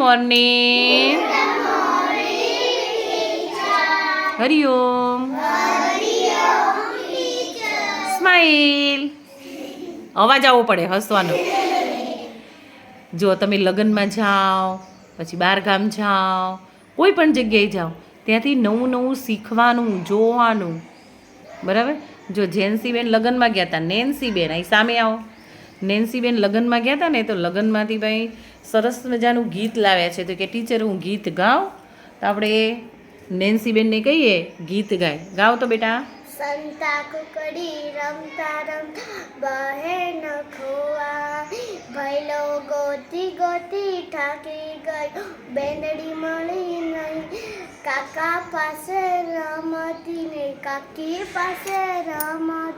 Morning Hariom. Smile અવાજ આવવો પડે હસવાનો. જો તમે લગ્નમાં જાઓ, પછી બહાર ગામ જાઓ, કોઈ પણ જગ્યાએ જાઓ, ત્યાંથી નવું નવું શીખવાનું, જોવાનું. બરાબર? જો જેન્સીબેન લગ્નમાં ગયા હતા નેન્સીબેન, અહીં સામે આવો. નેન્સીબેન લગ્નમાં ગયા હતા ને, તો લગ્નમાંથી ભાઈ સરસ મજાનું ગીત લાવ્યા છે. તો કે, ટીચર, હું ગીત ગાઉં? તો આપણે નેન્સીબેનને કહીએ, ગીત ગાય. ગાઓ તો બેટા. સંતા કુકડી રમતા રમતા બહેન ખોવા ભૈલો ગોતી ગોતી થાકી ગઈ. બેંદડી મળી નહીં. કાકા પાસે રમતી ને કાકી પાસે રમત,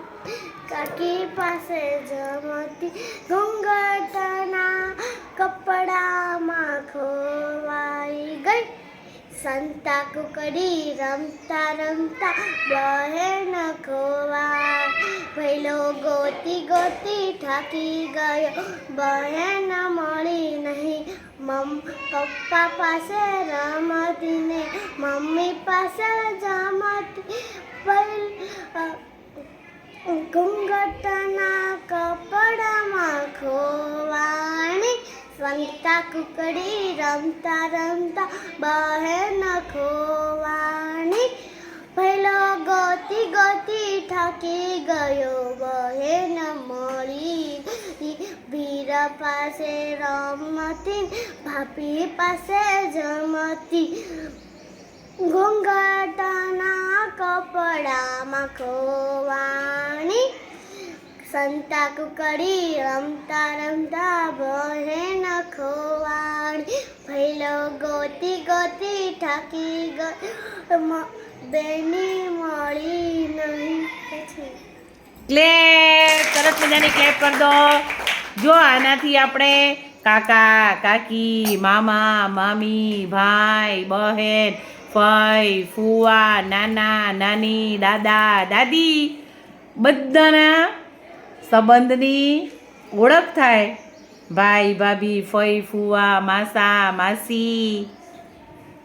કાકી પાસે જમતી. ઘૂંઘટના સંતા કુકડી રમતા રમતા બહેન ખોવા પહેલો ગોતી ગોતી થાકી ગયો. બહેન મળી નહીં. મમ પપ્પા પાસે રમતી ને મમ્મી પાસે જમતી. પહેલ સંતા કુકડી રમતા રમતા બહેન ખોવાણી પહેલો ગોતી ગોતી થાકી ગયો બહેન મળી ભીર પાસે રમતી ભાભી પાસે જમતી ઘૂંઘટના કપડામાં ખોવાણી સંતા કુકડી રમતા રમતા બહેન ખોવાણી. ભૈલો ગોતી ગોતી થાકી ગયો. બેની મળી નહીં. ક્લેપ સરસ મજાની ક્લેપ કરી દો. જો આનાથી આપણે કાકા, કાકી, મામા, મામી, ભાઈ, બહેન, ફઈ, ફુવા, નાના, નાની, દાદા, દાદી, બધાના સંબંધની ઓળખ થાય. ભાઈ, ભાભી, ફઈ, ફુવા, માસા, માસી.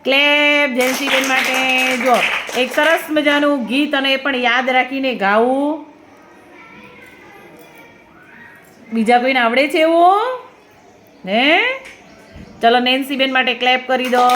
ક્લેપ જયંતિબેન માટે. જો એક સરસ મજાનું ગીત અને એ પણ યાદ રાખીને ગાવું. બીજા કોઈને આવડે છે એવું? હે? ચલો, નેન્સીબેન માટે ક્લેપ કરી દો.